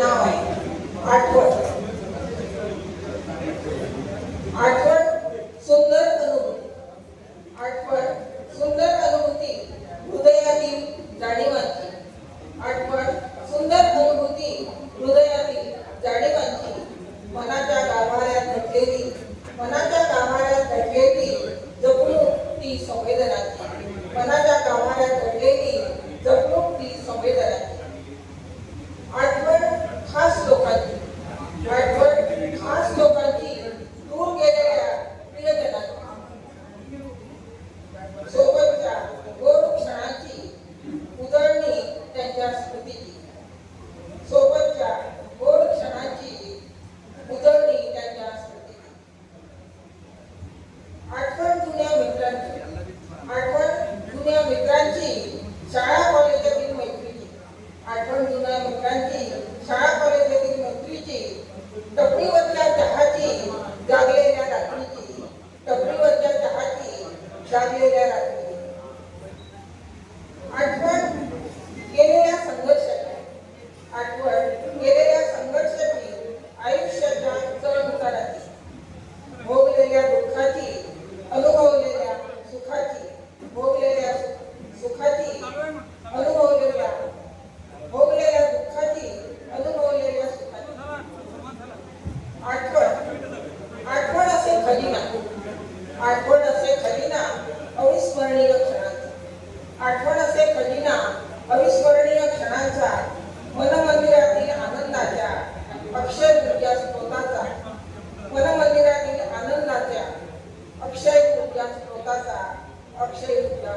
नाव आहे. आठवण. आठवण सुंदर अनुभूती. आठवण सुंदर अनुभूती हृदयातील जाणीवांची. आठवण सुंदर अनुभूती हृदयातील जाणीवांची. मनाच्या गाभाऱ्यात घडलेली मनाच्या गाभाऱ्यात घडलेली जपणूक ती संवेदनाची. मनाच्या गाभाऱ्यात घडलेली जपणूक ती संवेदनाची आठवण खास लोकांची आठवण खास लोकांची दूर गेलेल्या प्रियजनांची सोबतच्या गोड क्षणांची उजळणी त्यांच्या स्मृतीची. सोबतच्या गोड क्षणाची उजळणी त्यांच्या स्मृतीची. आठवण जुन्या मित्रांची आठवण जुन्या मित्रांची शाळा कॉलेजातील मैत्रीची. आठवण जुन्या मित्रांची शाळा कॉलेजातील मैत्रीची. टपरीवरच्या चहाची जागलेल्या रात्रीची. टपरीवरच्या चहाची जागलेल्या रात्रीची. खलिना आठवण असे खलिना अविस्मरणीय क्षणांचा आठवण असे खलिना अविस्मरणीय क्षणांचा मनमंदिरातील आनंदाच्या अक्षय ऊर्जा स्रोताचा. मनमंदिरातील आनंदाच्या अक्षय ऊर्जा स्रोताचा अक्षय ऊर्जा